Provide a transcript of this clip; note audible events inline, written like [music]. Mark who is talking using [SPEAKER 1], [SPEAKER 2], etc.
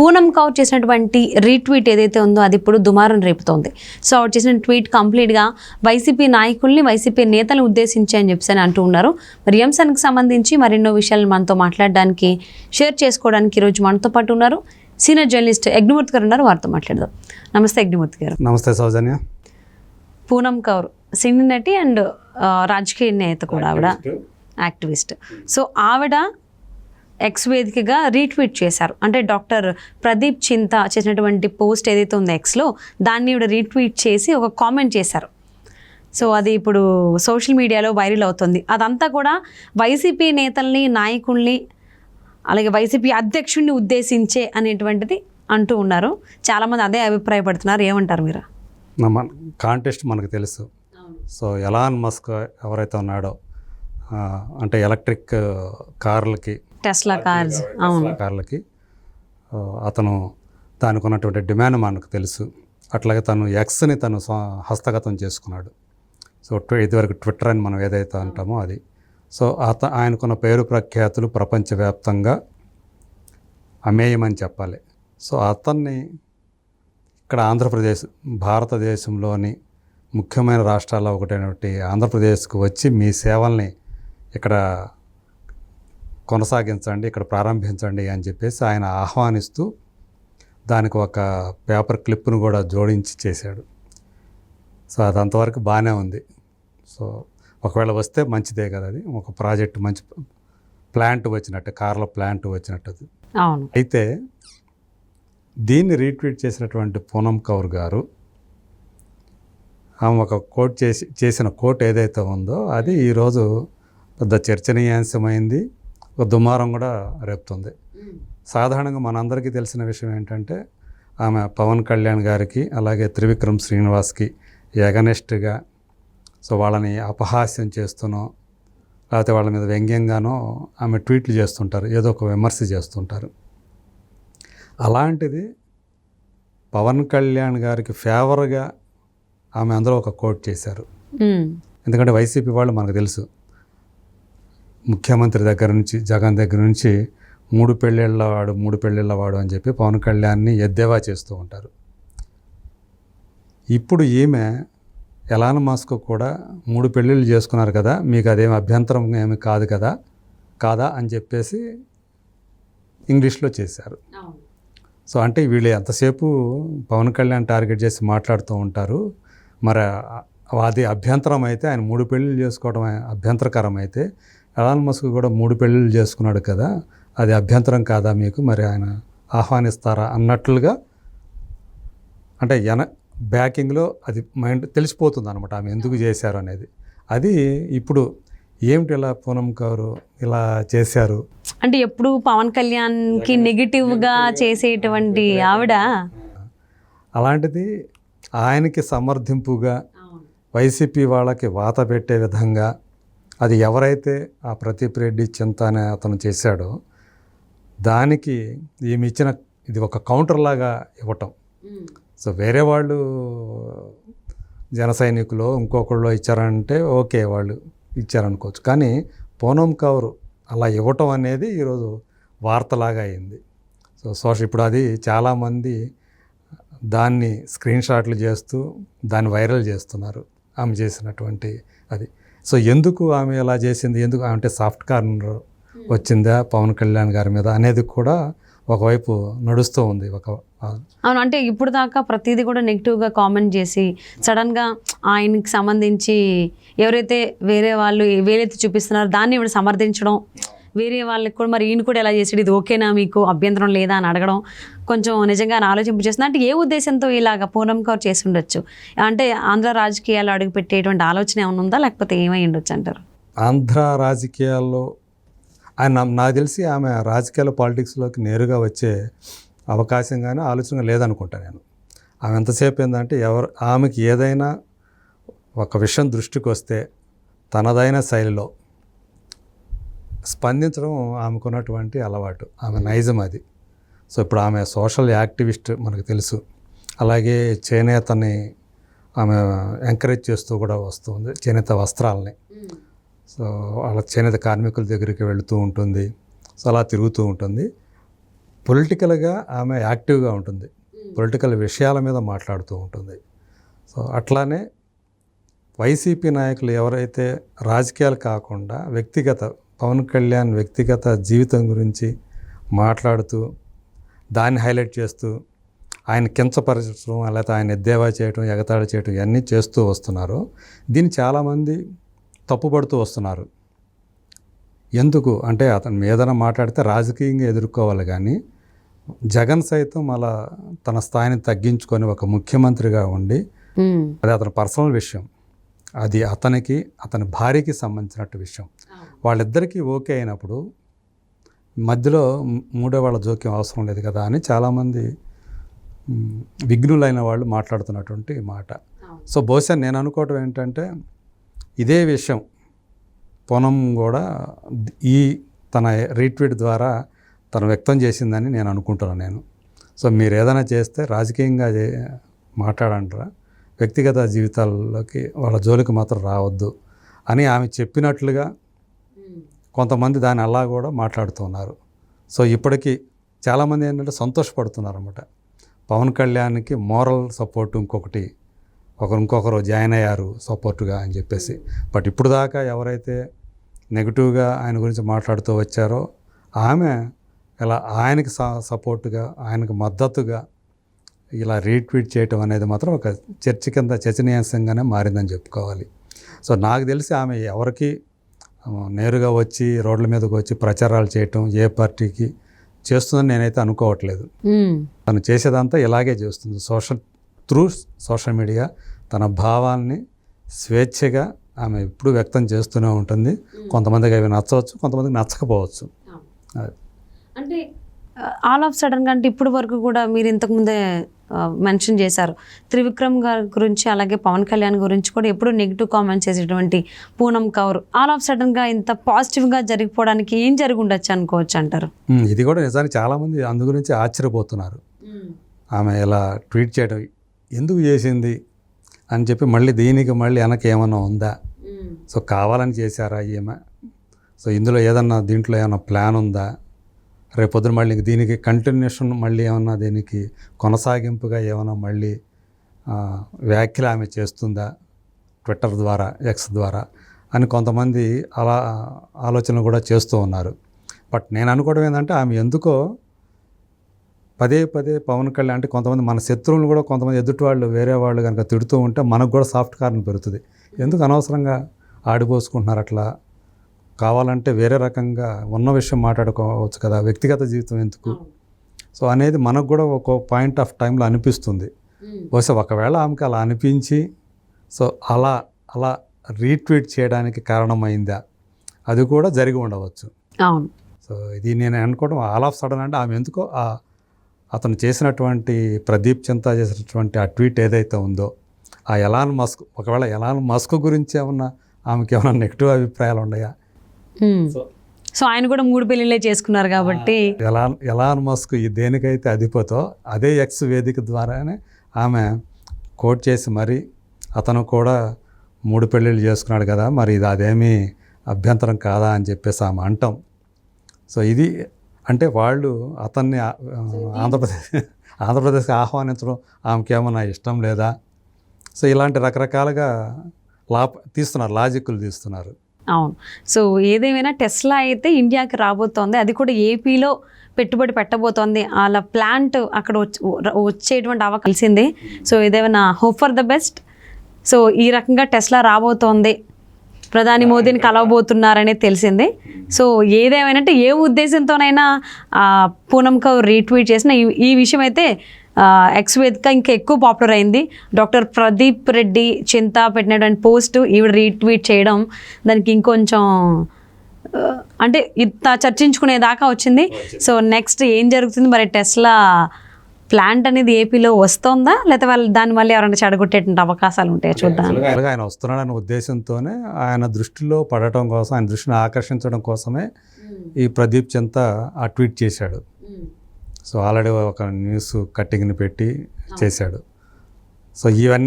[SPEAKER 1] పూనం కౌర్ చేసినటువంటి రీట్వీట్ ఏదైతే ఉందో అది ఇప్పుడు దుమారం రేపుతోంది. సో ఆవిడ చేసిన ట్వీట్ కంప్లీట్గా వైసీపీ నాయకుల్ని వైసీపీ నేతలను ఉద్దేశించి అని చెప్పేసి అని అంటూ ఉన్నారు. మరి అంశానికి సంబంధించి మరెన్నో విషయాలు మనతో మాట్లాడడానికి షేర్ చేసుకోవడానికి ఈరోజు మనతో పాటు ఉన్నారు. సీనియర్ జర్నలిస్ట్ యజ్ఞమూర్తి గారు ఉన్నారు. వారితో మాట్లాడదాం. నమస్తే యజ్ఞమూర్తి గారు.
[SPEAKER 2] నమస్తే సౌజన్య.
[SPEAKER 1] పూనం కౌర్ సినీ నటి అండ్ రాజకీయ నేత కూడా ఆవిడ యాక్టివిస్ట్. సో ఆవిడ ఎక్స్ వేదికగా రీట్వీట్ చేశారు. అంటే డాక్టర్ ప్రదీప్ చింత చేసినటువంటి పోస్ట్ ఏదైతే ఉందో ఎక్స్లో దాన్ని ఈవిడ రీట్వీట్ చేసి ఒక కామెంట్ చేశారు. సో అది ఇప్పుడు సోషల్ మీడియాలో వైరల్ అవుతుంది. అదంతా కూడా వైసీపీ నేతల్ని నాయకుల్ని అలాగే వైసీపీ అధ్యక్షుడిని ఉద్దేశించే అనేటువంటిది అంటూ ఉన్నారు. చాలామంది అదే అభిప్రాయపడుతున్నారు. ఏమంటారు మీరు?
[SPEAKER 2] కాంటెస్ట్ మనకు తెలుసు. సో ఎలాన్ మస్క్ ఎవరైతే ఉన్నాడో అంటే ఎలక్ట్రిక్ కార్లకి.
[SPEAKER 1] టెస్లా కార్స్ అవును.
[SPEAKER 2] కార్లకి. అతను దానికి ఉన్నటువంటి డిమాండ్ మనకు తెలుసు. అట్లాగే తను ఎక్స్ని తను హస్తగతం చేసుకున్నాడు. సో ట్వి- ఇదివరకు ట్విట్టర్ అని మనం ఏదైతే అంటామో అది. సో అత ఆయనకున్న పేరు ప్రఖ్యాతులు ప్రపంచవ్యాప్తంగా అమేయమని చెప్పాలి. సో అతన్ని ఇక్కడ ఆంధ్రప్రదేశ్ భారతదేశంలోని ముఖ్యమైన రాష్ట్రాల్లో ఒకటైనటువంటి ఆంధ్రప్రదేశ్కు వచ్చి మీ సేవల్ని ఇక్కడ కొనసాగించండి ఇక్కడ ప్రారంభించండి అని చెప్పేసి ఆయన ఆహ్వానిస్తూ దానికి ఒక పేపర్ క్లిప్ను కూడా జోడించి చేశాడు. సో అది అంతవరకు బాగానే ఉంది. సో ఒకవేళ వస్తే మంచిదే కదా అది. ఒక ప్రాజెక్ట్ మంచి ప్లాంట్ వచ్చినట్టు కార్ల ప్లాంట్ వచ్చినట్టు అది
[SPEAKER 1] అవును.
[SPEAKER 2] అయితే దీన్ని రీట్వీట్ చేసినటువంటి పూనం కౌర్ గారు ఆమె ఒక కోట్ చేసి చేసిన కోట్ ఏదైతే ఉందో అది ఈరోజు పెద్ద చర్చనీయాంశమైంది. ఒక దుమారం కూడా రేపుతుంది. సాధారణంగా మనందరికీ తెలిసిన విషయం ఏంటంటే ఆమె పవన్ కళ్యాణ్ గారికి అలాగే త్రివిక్రమ్ శ్రీనివాస్కి ఎగనెస్ట్గా సో వాళ్ళని అపహాస్యం చేస్తూనో లేకపోతే వాళ్ళ మీద వ్యంగ్యంగానో ఆమె ట్వీట్లు చేస్తుంటారు. ఏదో ఒక విమర్శ చేస్తుంటారు. అలాంటిది పవన్ కళ్యాణ్ గారికి ఫేవర్గా ఆమె అందులో ఒక కోట్ చేశారు. ఎందుకంటే వైసీపీ వాళ్ళు మనకు తెలుసు. ముఖ్యమంత్రి దగ్గర నుంచి జగన్ దగ్గర నుంచి మూడు పెళ్ళిళ్ళ వాడు మూడు పెళ్ళిళ్ళ వాడు అని చెప్పి పవన్ కళ్యాణ్ని ఎద్దేవా చేస్తూ ఉంటారు. ఇప్పుడు ఈమె ఎలాన్ మాస్క్ కూడా మూడు పెళ్ళిళ్ళు చేసుకున్నారు కదా మీకు అదేం అభ్యంతరం ఏమి కాదు కదా కాదా అని చెప్పేసి ఇంగ్లీష్లో చేశారు. సో అంటే వీళ్ళు ఎంతసేపు పవన్ కళ్యాణ్ టార్గెట్ చేసి మాట్లాడుతూ ఉంటారు మరి అది అభ్యంతరం అయితే ఆయన మూడు పెళ్ళిళ్ళు చేసుకోవడం అభ్యంతరకరం అయితే ఎలాన్ మస్క్ కూడా మూడు పెళ్ళిళ్ళు చేసుకున్నాడు కదా అది అభ్యంతరం కాదా మీకు? మరి ఆయన ఆహ్వానిస్తారా అన్నట్లుగా అంటే ఎన బ్యాకింగ్లో అది మైండ్ తెలిసిపోతుంది అనమాట ఆమె ఎందుకు చేశారు అనేది. అది ఇప్పుడు ఏమిటి ఇలా పూనం గారు ఇలా చేశారు?
[SPEAKER 1] అంటే ఎప్పుడు పవన్ కళ్యాణ్కి నెగిటివ్గా చేసేటువంటి ఆవిడ?
[SPEAKER 2] అలాంటిది ఆయనకి సమర్థింపుగా వైసీపీ వాళ్ళకి వాత పెట్టే విధంగా అది ఎవరైతే ఆ ప్రదీప్ రెడ్డి చింత అనే అతను చేశాడో దానికి ఈమె ఇచ్చిన ఇది ఒక కౌంటర్ లాగా ఇవ్వటం. సో వేరే వాళ్ళు జన సైనికులు ఇంకొకళ్ళు ఇచ్చారంటే ఓకే వాళ్ళు ఇచ్చారనుకోవచ్చు. కానీ పూనం కౌర్ అలా ఇవ్వటం అనేది ఈరోజు వార్తలాగా అయింది. సో సోషల్ ఇప్పుడు అది చాలామంది దాన్ని స్క్రీన్ షాట్లు చేస్తూ దాన్ని వైరల్ చేస్తున్నారు. ఆమె చేసినటువంటి అది. సో ఎందుకు ఆమె ఎలా చేసింది? ఎందుకు అంటే సాఫ్ట్ కార్నర్ వచ్చిందా పవన్ కళ్యాణ్ గారి మీద అనేది కూడా ఒకవైపు నడుస్తూ ఉంది. ఒక
[SPEAKER 1] అవును అంటే ఇప్పుడు దాకా ప్రతిదీ కూడా నెగిటివ్గా కామెంట్ చేసి సడన్గా ఆయనకి సంబంధించి ఎవరైతే వేరే వాళ్ళు వేలైతే చూపిస్తున్నారో దాన్ని ఇప్పుడు సమర్థించడం వేరే వాళ్ళకి కూడా మరి ఈయన కూడా ఎలా చేసాడు ఇది ఓకేనా మీకు? అభ్యంతరం లేదా అని అడగడం కొంచెం నిజంగా ఆలోచింపు చేస్తుంది అంటే ఏ ఉద్దేశంతో ఇలాగ పూనం కౌర్ చేసి ఉండొచ్చు? అంటే ఆంధ్ర రాజకీయాలు అడుగు పెట్టేటువంటి ఆలోచన ఏమైనా ఉందా? లేకపోతే ఏమై ఉండొచ్చు అంటారు?
[SPEAKER 2] ఆంధ్ర రాజకీయాల్లో ఆయన నాకు తెలిసి ఆమె రాజకీయాల పాలిటిక్స్లోకి నేరుగా వచ్చే అవకాశం కానీ ఆలోచన లేదనుకుంటా నేను. ఆమె ఎంతసేపు ఏంటంటే ఎవరు ఆమెకి ఏదైనా ఒక విషయం దృష్టికి వస్తే తనదైన శైలిలో స్పందించడం ఆమెకున్నటువంటి అలవాటు ఆమె నైజం అది. సో ఇప్పుడు ఆమె సోషల్ యాక్టివిస్ట్ మనకు తెలుసు. అలాగే చేనేతని ఆమె ఎంకరేజ్ చేస్తూ కూడా వస్తుంది చేనేత వస్త్రాలని. సో వాళ్ళ చేనేత కార్మికుల దగ్గరికి వెళుతూ ఉంటుంది సో అలా తిరుగుతూ ఉంటుంది. పొలిటికల్గా ఆమె యాక్టివ్గా ఉంటుంది పొలిటికల్ విషయాల మీద మాట్లాడుతూ ఉంటుంది. సో అట్లానే వైసీపీ నాయకులు ఎవరైతే రాజకీయాలు కాకుండా వ్యక్తిగత పవన్ కళ్యాణ్ వ్యక్తిగత జీవితం గురించి మాట్లాడుతూ దాన్ని హైలైట్ చేస్తూ ఆయన కించపరచడం లేకపోతే ఆయన ఎద్దేవా చేయటం ఎగతాళి చేయటం ఇవన్నీ చేస్తూ వస్తున్నారు. దీన్ని చాలామంది తప్పుపడుతూ వస్తున్నారు. ఎందుకు? అంటే అతను ఏదైనా మాట్లాడితే రాజకీయంగా ఎదుర్కోవాలి కానీ జగన్ సైతం అలా తన స్థాయిని తగ్గించుకొని ఒక ముఖ్యమంత్రిగా ఉండి. అది అతని పర్సనల్ విషయం. అది అతనికి అతని భార్యకి సంబంధించినట్టు విషయం. వాళ్ళిద్దరికీ ఓకే అయినప్పుడు మధ్యలో మూడో వాళ్ళ జోక్యం అవసరం లేదు కదా అని చాలామంది విఘ్నులైన వాళ్ళు మాట్లాడుతున్నటువంటి మాట. సో బహుశా నేను అనుకోవటం ఏంటంటే ఇదే విషయం పొనం కూడా ఈ తన రీట్వీట్ ద్వారా తను వ్యక్తం చేసిందని నేను అనుకుంటున్నాను నేను. సో మీరు ఏదైనా చేస్తే రాజకీయంగా మాట్లాడంటారా వ్యక్తిగత జీవితాల్లోకి వాళ్ళ జోలికి మాత్రం రావద్దు అని ఆమె చెప్పినట్లుగా కొంతమంది దాని అలా కూడా మాట్లాడుతున్నారు. సో ఇప్పటికీ చాలామంది ఏంటంటే సంతోషపడుతున్నారు అనమాట పవన్ కళ్యాణ్కి మోరల్ సపోర్ట్ ఇంకొకటి ఒకరు ఇంకొకరు జాయిన్ అయ్యారు సపోర్టుగా అని చెప్పేసి. బట్ ఇప్పుడు దాకా ఎవరైతే నెగిటివ్గా ఆయన గురించి మాట్లాడుతూ వచ్చారో ఆమె ఇలా ఆయనకి స సపోర్టుగా ఆయనకు మద్దతుగా ఇలా రీట్వీట్ చేయటం అనేది మాత్రం ఒక చర్చ కింద చర్చనీయాంశంగానే మారిందని చెప్పుకోవాలి. సో నాకు తెలిసి ఆమె ఎవరికి నేరుగా వచ్చి రోడ్ల మీదకి వచ్చి ప్రచారాలు చేయటం ఏ పార్టీకి చేస్తుందని నేనైతే అనుకోవట్లేదు. తను చేసేదంతా ఇలాగే చేస్తుంది. సోషల్ త్రూ సోషల్ మీడియా తన భావాల్ని స్వేచ్ఛగా ఆమె ఎప్పుడు వ్యక్తం చేస్తూనే ఉంటుంది. కొంతమందికి అవి నచ్చవచ్చు కొంతమందికి నచ్చకపోవచ్చు.
[SPEAKER 1] అంటే ఆల్ ఆఫ్ సడన్గా అంటే ఇప్పుడు వరకు కూడా మీరు ఇంతకుముందే మెన్షన్ చేశారు. త్రివిక్రమ్ గారి గురించి అలాగే పవన్ కళ్యాణ్ గురించి కూడా ఎప్పుడు నెగిటివ్ కామెంట్స్ చేసేటువంటి పూనం కౌర్. ఆల్ ఆఫ్ సడన్గా ఇంత పాజిటివ్గా జరిగిపోవడానికి ఏం జరిగి ఉండొచ్చు అనుకోవచ్చు అంటారు?
[SPEAKER 2] ఇది కూడా నిజానికి చాలామంది అందు గురించి ఆశ్చర్యపోతున్నారు. ఆమె ఇలా ట్వీట్ చేయడం ఎందుకు చేసింది అని చెప్పి మళ్ళీ దీనికి మళ్ళీ వెనక ఏమన్నా ఉందా? సో కావాలని చేశారా ఈమె? సో ఇందులో ఏదన్నా దీంట్లో ఏమైనా ప్లాన్ ఉందా? రేపొద్దున మళ్ళీ దీనికి కంటిన్యూషన్ మళ్ళీ ఏమన్నా దీనికి కొనసాగింపుగా ఏమైనా మళ్ళీ వ్యాఖ్యలు ఆమె చేస్తుందా ట్విట్టర్ ద్వారా ఎక్స్ ద్వారా అని కొంతమంది అలా ఆలోచన కూడా చేస్తూ ఉన్నారు. బట్ నేను అనుకోవడం ఏంటంటే ఆమె ఎందుకో పదే పదే పవన్ కళ్యాణ్ అంటే కొంతమంది మన శత్రువులు కూడా కొంతమంది ఎదుటి వాళ్ళు వేరే వాళ్ళు కనుక తిడుతూ ఉంటే మనకు కూడా సాఫ్ట్ కార్న్ పెరుగుతుంది ఎందుకు అనవసరంగా ఆడిపోసుకుంటున్నారు అట్లా? కావాలంటే వేరే రకంగా ఉన్న విషయం మాట్లాడుకోవచ్చు కదా వ్యక్తిగత జీవితం ఎందుకు? సో అనేది మనకు కూడా ఒక పాయింట్ ఆఫ్ టైంలో అనిపిస్తుంది. బహుశా ఒకవేళ ఆమెకి అలా అనిపించి సో అలా అలా రీట్వీట్ చేయడానికి కారణమైందా? అది కూడా జరిగి ఉండవచ్చు.
[SPEAKER 1] అవును.
[SPEAKER 2] సో ఇది నేను అనుకోవడం ఆల్ ఆఫ్ సడన్ అంటే ఆమె ఎందుకో ఆ అతను చేసినటువంటి ప్రదీప్ చింతా చేసినటువంటి ఆ ట్వీట్ ఏదైతే ఉందో ఆ ఎలాన్ మస్క్ ఒకవేళ ఎలాన్ మస్క్ గురించి ఏమన్నా ఆమెకి ఏమైనా నెగిటివ్ అభిప్రాయాలు ఉన్నాయా?
[SPEAKER 1] సో ఆయన కూడా మూడు పెళ్ళిళ్ళే చేసుకున్నారు కాబట్టి
[SPEAKER 2] ఎలా ఎలాన్ మస్క్ ఈ దేనికైతే అధిపతో అదే ఎక్స్ వేదిక ద్వారానే ఆమె కోట్ చేసి మరి అతను కూడా మూడు పెళ్ళిళ్ళు చేసుకున్నాడు కదా మరి ఇది అదేమీ అభ్యంతరం కాదా అని చెప్పేసి ఆమె అంటాం. సో ఇది అంటే వాళ్ళు అతన్ని ఆంధ్రప్రదేశ్ [laughs] ఆంధ్రప్రదేశ్కి ఆహ్వానించడం ఆమెకి ఏమన్నా ఇష్టం లేదా? సో ఇలాంటి రకరకాలుగా లా తీస్తున్నారు లాజిక్లు తీస్తున్నారు.
[SPEAKER 1] అవును. సో ఏదేమైనా టెస్లా అయితే ఇండియాకి రాబోతోంది. అది కూడా ఏపీలో పెట్టుబడి పెట్టబోతోంది. వాళ్ళ ప్లాంట్ అక్కడ వచ్చి- వచ్చేటువంటి అవ కలిసింది సో ఇదేమైనా hope for the best. So ఈ రకంగా టెస్లా రాబోతోంది. ప్రధాని మోదీని కలవబోతున్నారని తెలిసింది. సో ఏదేమైనా ఏ ఉద్దేశంతోనైనా ఆ, పూనం కౌర్ రీట్వీట్ చేసిన ఈ ఈ విషయం అయితే ఎక్స్ వేదిక ఇంకా ఎక్కువ పాపులర్ అయింది. డాక్టర్ ప్రదీప్ రెడ్డి చింత పెట్టినటువంటి పోస్ట్ ఈవిడ రీట్వీట్ చేయడం దానికి ఇంకొంచెం అంటే ఇంత చర్చించుకునేదాకా వచ్చింది. సో నెక్స్ట్ ఏం జరుగుతుంది? మరి టెస్లా ప్లాంట్ అనేది ఏపీలో వస్తుందా? లేకపోతే వాళ్ళు దాని మళ్ళీ ఎవరైనా చెడగొట్టేటువంటి అవకాశాలు ఉంటాయా? చూద్దాం.
[SPEAKER 2] ఆయన వస్తున్నాడనే ఉద్దేశంతోనే ఆయన దృష్టిలో పడటం కోసం ఆయన దృష్టిని ఆకర్షించడం కోసమే ఈ ప్రదీప్ చింత ఆ ట్వీట్ చేశాడు. సో ఆల్రెడీ ఒక న్యూస్ కట్టింగ్ని పెట్టి చేశాడు. సో ఇవన్నీ